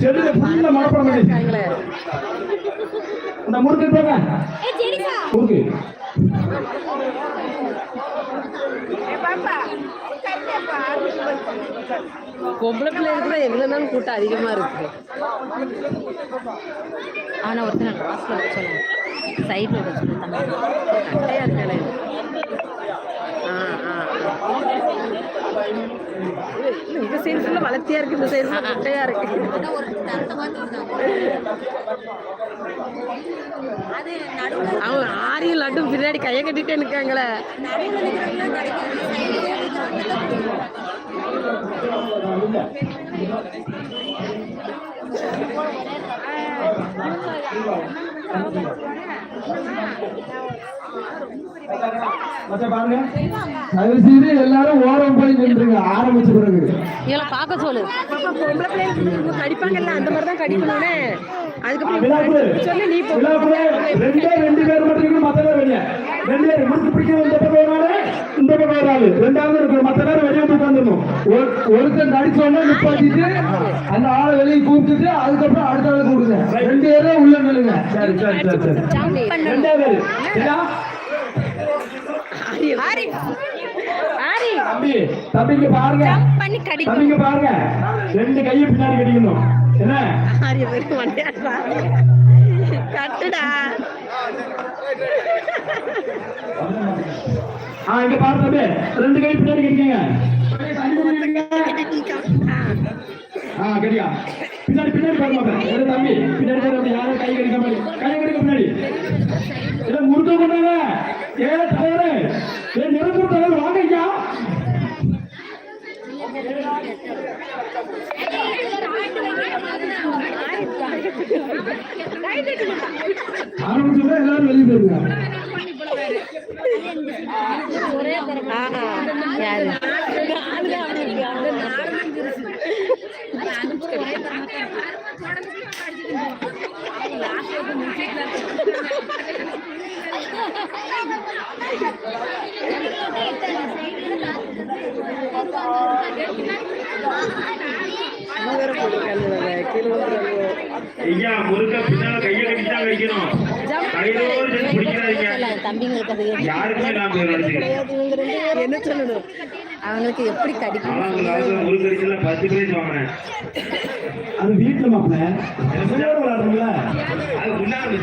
செடியில ஃபுல்லா மனப்படம் பண்ணி இருக்காங்களே. இந்த முறுக்கு போங்க முறுக்கு. பொம்பளை பிள்ளைகளுக்கு தான் எவ்வளோ நாள் கூட்டம் அதிகமாக இருக்கு? அவனை ஒருத்தன் லாஸ்ட்ல வர சொல்லுங்க. சைடில் வர சொல்லு தம்பி கட்டையாக இருக்கானே ஆ ஆ இல்ல, இந்த சைடு இருக்கு இந்த சைடு முட்டையா இருக்கு அது அவன் ஆரியும் லட்டும் பின்னாடி கையை கட்டிட்டே நிக்காங்களே Thank you. கிடைக்காது மச்சான் பாருங்க. தயவு செய்து எல்லாரும் ஓரம் போய் நின்றுங்க. ஆரம்பிச்ச பிறகு. பார்க்க சொல்லு. பொம்பளை பிள்ளைங்களுக்கு கடிப்பாங்கல்ல அந்த மாதிரி தான் கடிக்கணும்னே. அதுக்கப்புறம் சொல்லி நீ போ- விழாப்பு. ரெண்டே ரெண்டு பேர் மட்டும் இருக்கணும் மத்த பேர் வெளியே. ரெண்டு பேர் முறுக்கு பிடிக்கணும் இந்த ஒரு ஆளு இந்த பக்கம் ஒரு ஆளு. ரெண்டாவது இருக்கணும் மத்த பேர் வெளியே வந்து உட்காந்துடணும் ஒருத்தன் அடிச்சோடனே நிப்பாட்டிட்டு அந்த ஆளை வெளியே கூப்பிட்டுட்டு அதுக்கப்புறம் அடுத்த ஆளை கூப்பிடுங்க. ரெண்டு பேரும் உள்ள நில்லுங்க. சரி சரி சரி சரி. ரெண்டே பேர். சரியா? ஆரி. ஆரி. ஆரி. தம்பி தம்பிங்க பாருங்க. தம்பிங்க பாருங்க. ரெண்டு கையை பின்னாடி கடிக்கணும். ஆரிய போய் மண்டையாடுறா. கட்டுடா ஆ இங்க பாரு தம்பி. ரெண்டு கை பின்னாடி கடிக்கங்க ஆ கடியா பின்னாடி பின்னாடி பாருங்க ஒரு தம்பி. பின்னாடி பாரு அப்படி யாரும் கை கடிக்க மாதிரி. கை கடிக்க பின்னாடி. இத முறுக்க கொண்டாங்க. ஏ தலைவரே. ஏ நிரந்தர தலைவர் வாங்க ஐயா. ஆரம்பிச்சுதான் எல்லாரும் வெளியே போயிருங்க யாரு வேற போட்டுருக்காங்க கீழே வந்துடுறாங்க ஐயா முருக பின்னால கையை தான் வைக்கணும். தம்பிங்களுக்கு யாருக்குமே நான் என்ன சொல்லணும்? அவங்களுக்கு எப்படி கடிக்கும் பத்து வாங்கினேன். அது வீட்டுல மாப்பிள்ள விளையாடுறோம்ல அது முன்னாடி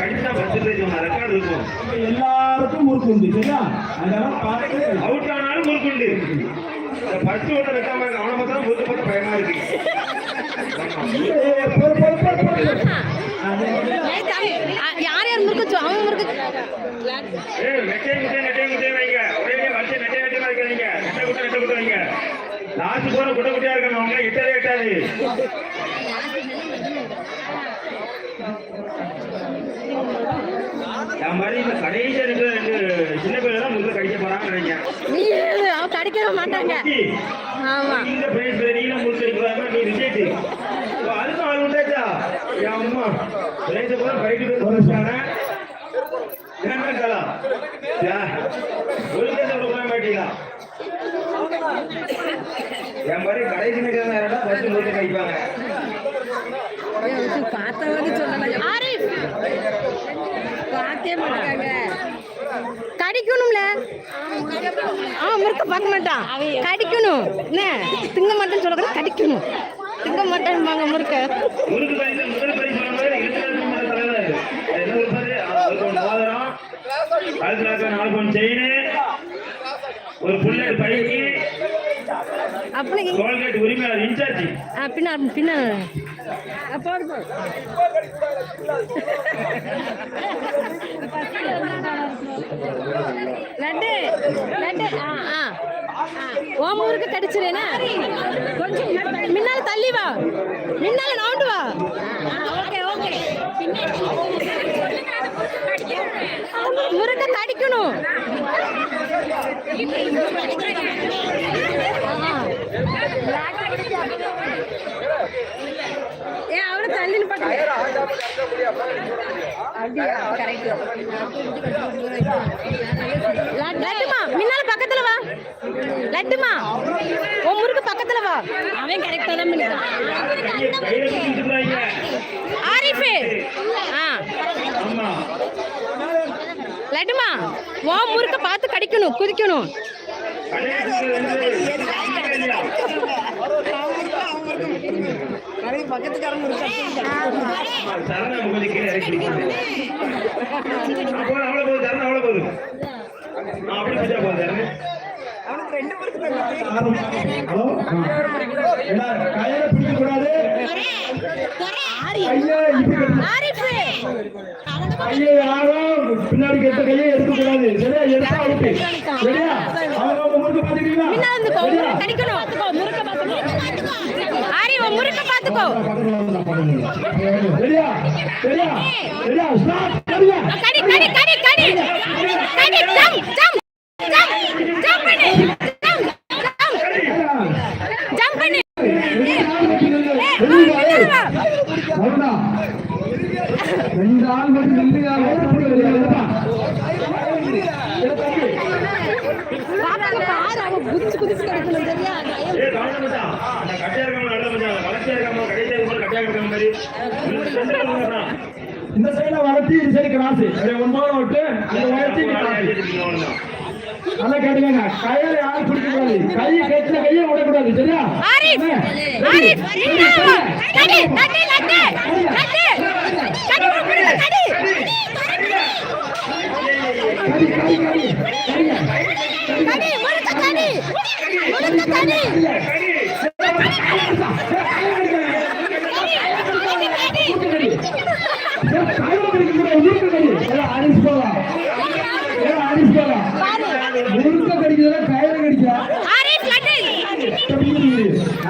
கடிச்சா பத்து ரெக்கார்டு இருக்கும். எல்லாருக்கும் முறுக்கு உண்டு சரியா? பார்த்து அவுட் ஆனாலும் முறுக்குண்டு பத்து ஓட்ட வைக்காம இருக்கு. அவனை பார்த்தா பயமா இருக்கு போடு. யார் யார் முறுக்கு அவன் முறுக்கு ஏய் நெட்டை வைங்க. ஒரே வரிசை நெட்டை நெட்டை வைக்காதீங்க நெட்டை குட்டை நெட்டை குட்டை வைங்க. லாஸ்ட் போற குட்டை குட்டியா இருக்காங்க அவங்க எட்டவே எட்டாது என் மாதிரி இந்த ரெண்டு சின்ன பிள்ளை தான் முருகை கடிக்க போறாங்கன்னு நினைக்கிறேன். கடிக்கவே மாட்டாங்க. ஆமா. இந்த பிரைஸ் நீங்க முறுக்கு அடிக்கிறாங்க நீ ரிஜெக்ட் அதுக்கும் ஆள் உண்டாச்சா என் அம்மா. பிரைஸ் கூட பைக்கு பேர் வச்சாங்க என்ன கலா ஒரு கேஸ் கொடுக்க மாட்டீங்களா? என் மாதிரி கடைசி நிற்கிறதா ஃபர்ஸ்ட் முறுக்கு கடிப்பாங்க பார்த்தாவது சொல்லலாம் ஆரிஃப்! மாட்டாங்க கடிக்கணும்ல. அவன் முறுக்க பார்க்க மாட்டான். கடிக்கணும். என்ன? திங்க மாட்டேன்னு சொல்லக்கூடாது கடிக்கணும். திங்க மாட்டேன்பாங்க முறுக்க. ஒரு புல்லட் பைக்கு அப்படி ஆ, பின்ன பின்ன. போடு லட்டு லட்டு. ஆ ஆ. உன் முறுக்கு கடிச்சிருேனா கொஞ்சம் முன்னால தள்ளி வா. முன்னால நவுண்டு வா. Okay okay. தள்ளின்னு பாட்டு லட்டுமா முன்னால பக்கத்துல வா. லட்டுமா உன் முறுக்கு பக்கத்துல வா. அவன் கரெக்டா தான் ஆரிஃபு. ஆ. லட்டுமா உன் முறுக்க பார்த்து கடிக்கணும் குதிக்கணும். சரண கீழே இறக்கி போதும் அவ்வளவு போதும் சரண போதும். ஆ, அப்படி பிடிச்சா போதும் சரண ஹலோ? என்ன கையில பிடிக்க கூடாது. ஐயா இப்படி கட்டு. ஆரிஃபு கையை யாரும் பின்னாடி கெட்ட கையை எடுக்க கூடாது. சரியா? எடுத்தா அவுட்டு சரியா? அவங்க அவங்க முறுக்கு பாத்துக்கிறீங்களா பின்னால இருந்துக்கோ சரியா முறுக்க கடிக்கணும் முறுக்க பார்த்துக்கோ ஆரி கடி கடி கடி கடி கடி ஜம் ஜம் ஜம் ஜம் பண்ணு ஜம் ஜம் ஜம் பண்ணு அவ்வளவுதான் ரெண்டு ஆள் மட்டும் நில்லுங்க பாப்பாங்க பாரு அவன் குதிச்சு குதிச்சு கடிக்கணும் சரியா ஏய், கவனம் மச்சான். அந்த கட்டையா இருக்காம நல்ல மச்சான். அந்த வளர்ச்சியா இருக்காம, கடைசியா இருக்கும்போது கட்டையா இருக்கிற மாதிரி. இந்த சைடுல வளர்த்தி இந்த சைடு கிராஸ் ஒன்பது விட்டு அந்த வளர்த்தி. நல்லா கேட்டுக்கங்க கையில யாரும் பிடிக்க கூடாது கை கட்டின கையை விடக்கூடாது சரியா கடி கடி கடி கடி சரிங்க கடி முறுக்கு கடி முறுக்கு கடி ஆரிஃப் லட்டு கடிக்கணும் சிரிச்சா ஜம்ப் பண்ணிரு கைது கடிக்கப்பட்டு கிடையாது.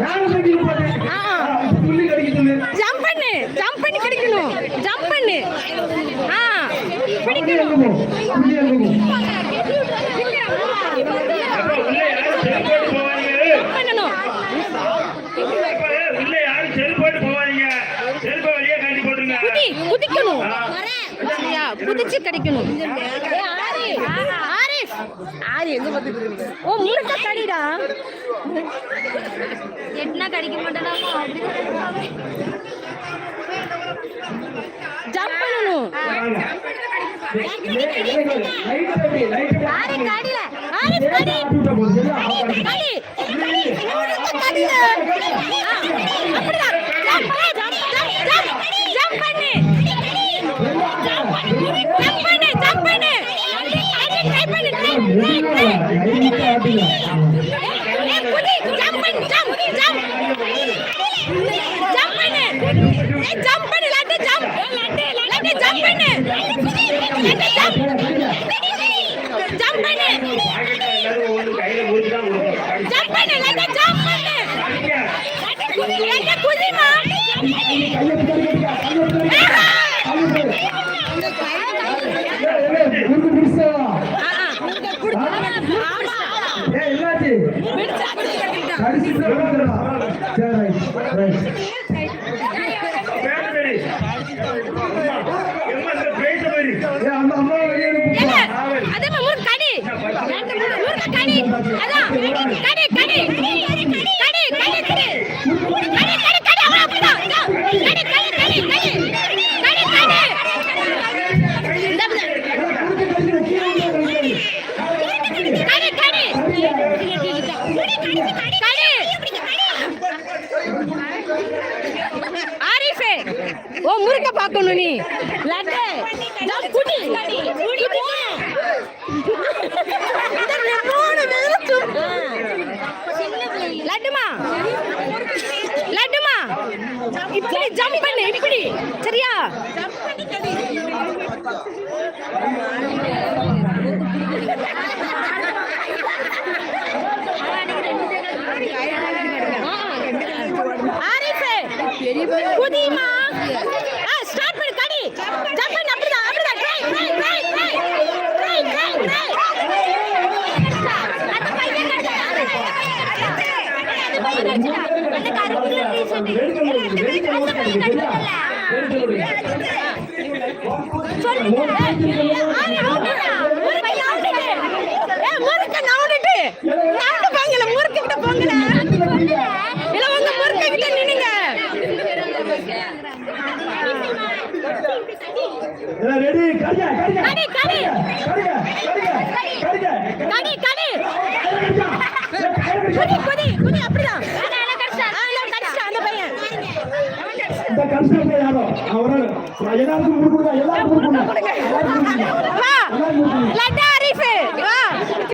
யார் அப்படி துள்ளி. துள்ளி கடிக்குது ஜம்ப் பண்ணு ஜம்ப் பண்ணி பிடிக்கணும் ஜம்ப் பண்ணு ஆ பிடிக்கணும் குதி குதிக்கணும். சரியா? குதிச்சு கிடைக்கணும். ஆரிஃப் ஆரி. எங்க பார்த்துட்டு இருக்கீங்க ஓ முறுக்க கடிடா? எட்னா கடிக்க மாட்டேனா? ஜம்ப் பண்ணணும். ஆரி கடில. ஆரி கடி. கடி. ¡Ay, ay, ay! உன் முறுக்க பார்க்கணும் நீ லட்டு லட்டுமா? லட்டுமா? இப்படி ஜம்ப் பண்ணு இப்படி. சரியா? ஜம்ப் பண்ணி முறுக்க நவுண்டுட்டு நவுண்டு போங்கல முறுக்கு கிட்ட போங்கல இல்ல உங்க முறுக்க கிட்ட நின்னுங்க ரெடி கடிங்க கடிங்க கடி, கடி. கடிங்க கடிங்க கடிங்க கடி கடி. குதி குதி குதி அப்படிதான். அந்த பையன் இந்த கன்ஸ்ட்ரக்ட் யாரோ அவரால் எல்லாருக்கும் கொடுக்கணும் எல்லாருக்கும் கொடுக்கணும் எல்லாருக்கும் கொடுக்கணும்